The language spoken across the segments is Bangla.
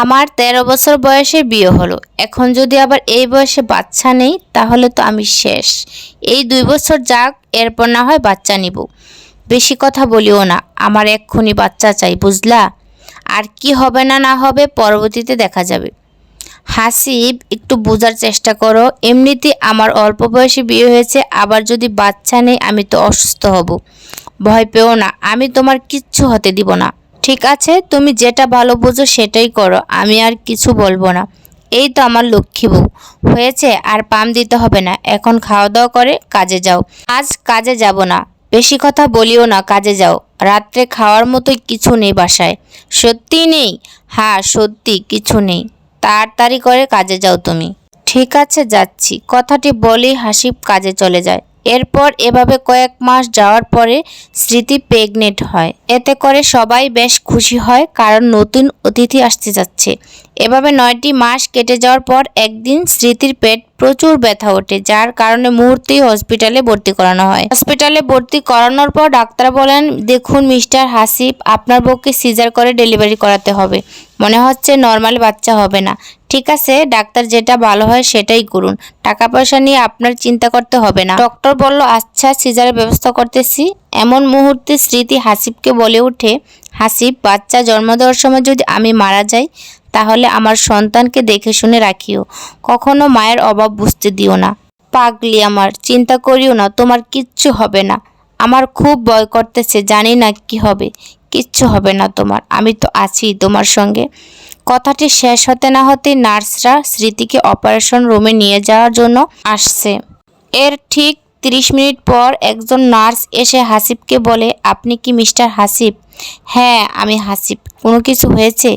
আমার তেরো বছর বয়সে বিয়ে হলো। এখন যদি আবার এই বয়সে বাচ্চা নেই, তাহলে তো আমি শেষ। এই দুই বছর যাক, এরপর না হয় বাচ্চা নিব। বেশি কথা বলিও না, আমার এক্ষুনি বাচ্চা চাই, বুঝলা? আর কি হবে না না হবে পরবর্তীতে দেখা যাবে। হাসিব, একটু বোঝার চেষ্টা করো। এমনিতে আমার অল্প বয়সে বিয়ে হয়েছে, আবার যদি বাচ্চা নেই, আমি তো অসুস্থ হব। ভয় পেও না, আমি তোমার কিচ্ছু হতে দিব না। ঠিক আছে? তুমি যেটা ভালো বোঝো সেটাই করো। আমি আর কিছু বলব না। এই তো আমার লক্ষ্মী বউ। হয়েছে, আর পাম দিতে হবে না। এখন খাওয়া দাওয়া করে কাজে যাও। আজ কাজে যাব না। বেশি কথা বলিও না, কাজে যাও। রাত্রে খাওয়ার মতোই কিছু নেই বাসায়। সত্যি নেই? হ্যাঁ সত্যি, কিছু নেই। তাড়াতাড়ি করে কাজে যাও তুমি। ঠিক আছে, যাচ্ছি। কথাটি বলেই হাসিব কাজে চলে যায়। এরপর এভাবে কয়েক মাস যাওয়ার পরে স্মৃতি প্রেগনেন্ট হয়। এতে করে সবাই বেশ খুশি হয়, কারণ নতুন অতিথি আসতে যাচ্ছে। এভাবে নয়টি মাস কেটে যাওয়ার পর একদিন স্মৃতির পেট প্রচুর ব্যথা ওঠে, যার কারণে মুহূর্তেই হসপিটালে ভর্তি করানো হয়। হসপিটালে ভর্তি করানোর পর ডাক্তার বলেন, দেখুন মিস্টার হাসিফ আপনার বউকে সিজার করে ডেলিভারি করাতে হবে। মনে হচ্ছে নর্মাল বাচ্চা হবে না। ঠিক আছে, ডাক্তার যেটা ভালো হয় সেটাই করুন। টাকা পয়সা নিয়ে আপনার চিন্তা করতে হবে না। ডক্টর বলল আচ্ছা সিজারের ব্যবস্থা করতেছি। এমন মুহূর্তে স্মৃতি হাসিফকে বলে ওঠে হাসিফ বাচ্চা জন্ম দেওয়ার সময় যদি আমি মারা যাই তাহলে আমার সন্তানকে দেখে শুনে রাখিও। কখনো মায়ের অভাব বুঝতে দিও না। পাগলি আমার, চিন্তা করিও না, তোমার কিচ্ছু হবে না। আমার খুব ভয় করতেছে, জানি না কি হবে। কিচ্ছু হবে না তোমার, আমি তো আছি তোমার সঙ্গে। কথাটি শেষ হতে না হতেই নার্সরা স্মৃতিকে অপারেশন রুমে নিয়ে যাওয়ার জন্য আসছে। এর ঠিক তিরিশ মিনিট পর একজন নার্স এসে হাসিবকে বলে, আপনি কি মিস্টার হাসিব? হ্যাঁ আমি হাসিব। কোনো কিছু হয়েছে?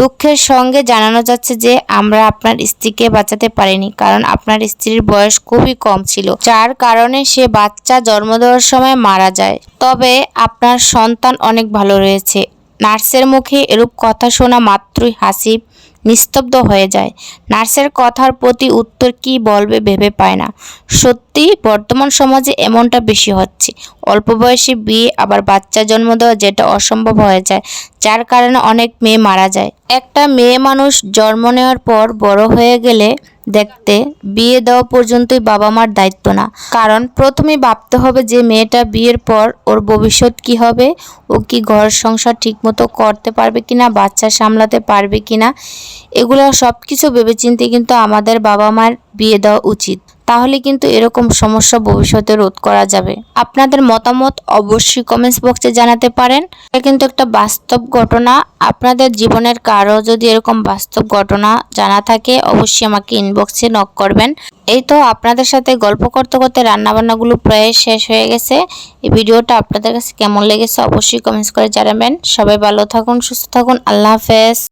দুঃখের সঙ্গে জানানো যাচ্ছে যে আমরা আপনার স্ত্রীকে বাঁচাতে পারিনি, কারণ আপনার স্ত্রীর বয়স খুবই কম ছিল, যার কারণে সে বাচ্চা জন্ম দেওয়ার সময় মারা যায়। তবে আপনার সন্তান অনেক ভালো রয়েছে। নার্সের মুখে এরূপ কথা শোনা মাত্রই হাসিব নিস্তব্ধ হয়ে যায়। নার্সের কথার প্রতি উত্তর কি বলবে ভেবে পায় না। সত্যি, বর্তমান সমাজে এমনটা বেশি হচ্ছে। অল্প বয়সে বিয়ে, আবার বাচ্চা জন্ম দেওয়া যেটা অসম্ভব হয়ে যায়, যার কারণে অনেক মেয়ে মারা যায়। একটা মেয়ে মানুষ জন্ম নেওয়ার পর বড় হয়ে গেলে দেখতে বিয়ে দেওয়া পর্যন্তই বাবা মার দায়িত্ব না। কারণ প্রথমে ভাবতে হবে যে মেয়েটা বিয়ের পর ওর ভবিষ্যৎ কি হবে, ও কি ঘর সংসার ঠিকমতো করতে পারবে কিনা, বাচ্চা সামলাতে পারবে কিনা, এগুলো সব কিছু ভেবেচিন্তে কিন্তু আমাদের বাবা মার বিয়ে দেওয়া উচিত। তাহলে কিন্তু এরকম সমস্যা ভবিষ্যতে রোধ করা যাবে। আপনাদের মতামত অবশ্যই কমেন্টস বক্সে জানাতে পারেন। এটা কিন্তু একটা বাস্তব ঘটনা। আপনাদের জীবনের কারও যদি এরকম বাস্তব ঘটনা জানা থাকে, অবশ্যই আমাকে ইনবক্সে নক করবেন। এই তো আপনাদের সাথে গল্প করতে করতে রান্নাবান্নাগুলো প্রায় শেষ হয়ে গেছে। এই ভিডিওটা আপনাদের কাছে কেমন লেগেছে অবশ্যই কমেন্টস করে জানাবেন। সবাই ভালো থাকুন, সুস্থ থাকুন। আল্লাহ হাফেজ।